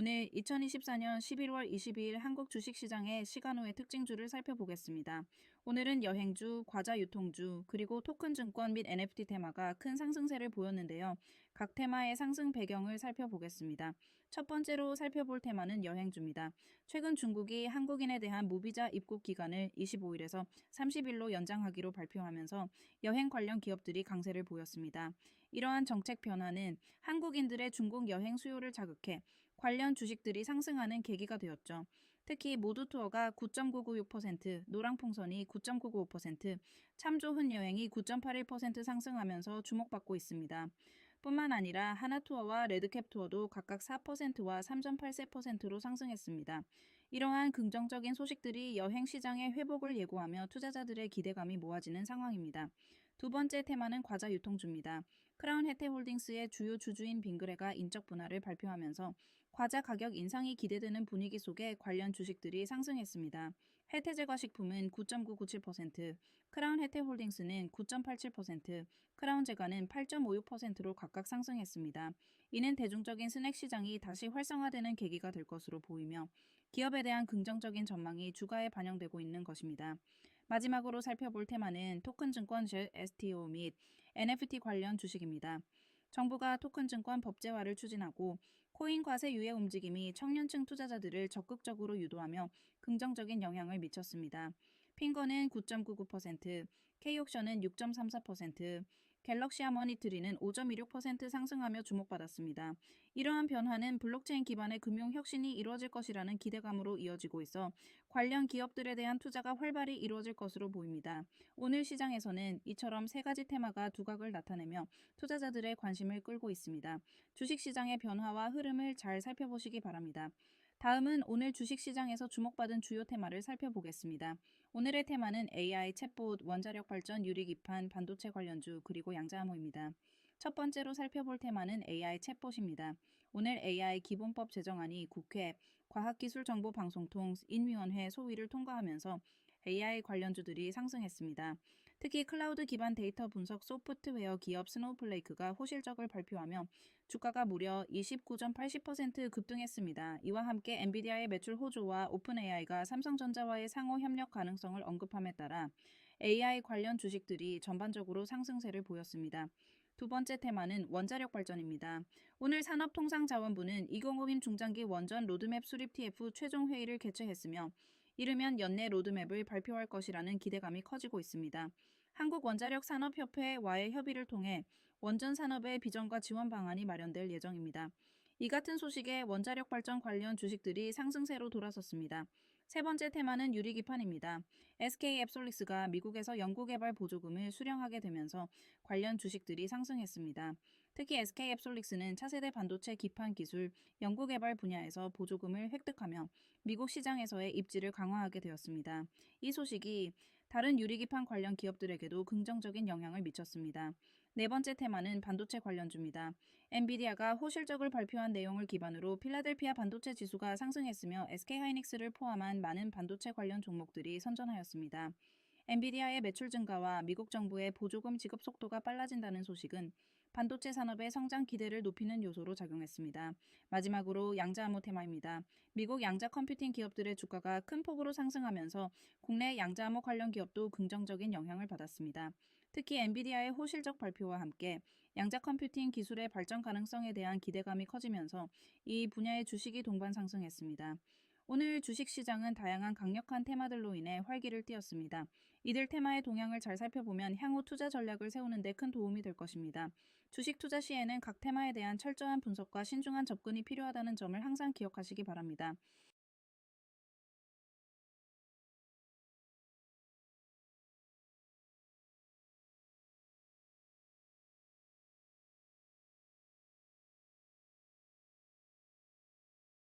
오늘 2024년 11월 22일 한국 주식시장의 시간호의 특징주를 살펴보겠습니다. 오늘은 여행주, 과자 유통주, 그리고 토큰 증권 및 NFT 테마가 큰 상승세를 보였는데요. 각 테마의 상승 배경을 살펴보겠습니다. 첫 번째로 살펴볼 테마는 여행주입니다. 최근 중국이 한국인에 대한 무비자 입국 기간을 25일에서 30일로 연장하기로 발표하면서 여행 관련 기업들이 강세를 보였습니다. 이러한 정책 변화는 한국인들의 중국 여행 수요를 자극해 관련 주식들이 상승하는 계기가 되었죠. 특히 모두투어가 9.996%, 노랑풍선이 9.995%, 참조훈 여행이 9.81% 상승하면서 주목받고 있습니다. 뿐만 아니라 하나투어와 레드캡 투어도 각각 4%와 3.84%로 상승했습니다. 이러한 긍정적인 소식들이 여행 시장의 회복을 예고하며 투자자들의 기대감이 모아지는 상황입니다. 두 번째 테마는 과자 유통주입니다. 크라운 혜태 홀딩스의 주요 주주인 빙그레가 인적 분할을 발표하면서 과자 가격 인상이 기대되는 분위기 속에 관련 주식들이 상승했습니다. 혜태제과 식품은 9.997%, 크라운 혜태 홀딩스는 9.87%, 크라운 제과는 8.56%로 각각 상승했습니다. 이는 대중적인 스낵 시장이 다시 활성화되는 계기가 될 것으로 보이며 기업에 대한 긍정적인 전망이 주가에 반영되고 있는 것입니다. 마지막으로 살펴볼 테마는 토큰 증권 STO 및 NFT 관련 주식입니다. 정부가 토큰 증권 법제화를 추진하고 코인 과세 유예 움직임이 청년층 투자자들을 적극적으로 유도하며 긍정적인 영향을 미쳤습니다. 핑거는 9.99%, K옥션은 6.34%, 갤럭시 하머니트리는 5.26% 상승하며 주목받았습니다. 이러한 변화는 블록체인 기반의 금융 혁신이 이루어질 것이라는 기대감으로 이어지고 있어 관련 기업들에 대한 투자가 활발히 이루어질 것으로 보입니다. 오늘 시장에서는 이처럼 세 가지 테마가 두각을 나타내며 투자자들의 관심을 끌고 있습니다. 주식 시장의 변화와 흐름을 잘 살펴보시기 바랍니다. 다음은 오늘 주식시장에서 주목받은 주요 테마를 살펴보겠습니다. 오늘의 테마는 AI, 챗봇, 원자력 발전, 유리 기판, 반도체 관련주, 그리고 양자암호입니다. 첫 번째로 살펴볼 테마는 AI 챗봇입니다. 오늘 AI 기본법 제정안이 국회, 과학기술정보방송통 인위원회 소위를 통과하면서 AI 관련주들이 상승했습니다. 특히 클라우드 기반 데이터 분석 소프트웨어 기업 스노우플레이크가 호실적을 발표하며 주가가 무려 29.80% 급등했습니다. 이와 함께 엔비디아의 매출 호조와 오픈 AI가 삼성전자와의 상호 협력 가능성을 언급함에 따라 AI 관련 주식들이 전반적으로 상승세를 보였습니다. 두 번째 테마는 원자력 발전입니다. 오늘 산업통상자원부는 2050 중장기 원전 로드맵 수립 TF 최종 회의를 개최했으며 이르면 연내 로드맵을 발표할 것이라는 기대감이 커지고 있습니다. 한국원자력산업협회와의 협의를 통해 원전 산업의 비전과 지원 방안이 마련될 예정입니다. 이 같은 소식에 원자력 발전 관련 주식들이 상승세로 돌아섰습니다. 세 번째 테마는 유리기판입니다. SK 앱솔릭스가 미국에서 연구개발 보조금을 수령하게 되면서 관련 주식들이 상승했습니다. 특히 SK 앱솔릭스는 차세대 반도체 기판 기술 연구 개발 분야에서 보조금을 획득하며 미국 시장에서의 입지를 강화하게 되었습니다. 이 소식이 다른 유리기판 관련 기업들에게도 긍정적인 영향을 미쳤습니다. 네 번째 테마는 반도체 관련주입니다. 엔비디아가 호실적을 발표한 내용을 기반으로 필라델피아 반도체 지수가 상승했으며 SK하이닉스를 포함한 많은 반도체 관련 종목들이 선전하였습니다. 엔비디아의 매출 증가와 미국 정부의 보조금 지급 속도가 빨라진다는 소식은 반도체 산업의 성장 기대를 높이는 요소로 작용했습니다. 마지막으로 양자 암호 테마입니다. 미국 양자 컴퓨팅 기업들의 주가가 큰 폭으로 상승하면서 국내 양자 암호 관련 기업도 긍정적인 영향을 받았습니다. 특히 엔비디아의 호실적 발표와 함께 양자 컴퓨팅 기술의 발전 가능성에 대한 기대감이 커지면서 이 분야의 주식이 동반 상승했습니다. 오늘 주식시장은 다양한 강력한 테마들로 인해 활기를 띠었습니다. 이들 테마의 동향을 잘 살펴보면 향후 투자 전략을 세우는 데 큰 도움이 될 것입니다. 주식 투자 시에는 각 테마에 대한 철저한 분석과 신중한 접근이 필요하다는 점을 항상 기억하시기 바랍니다.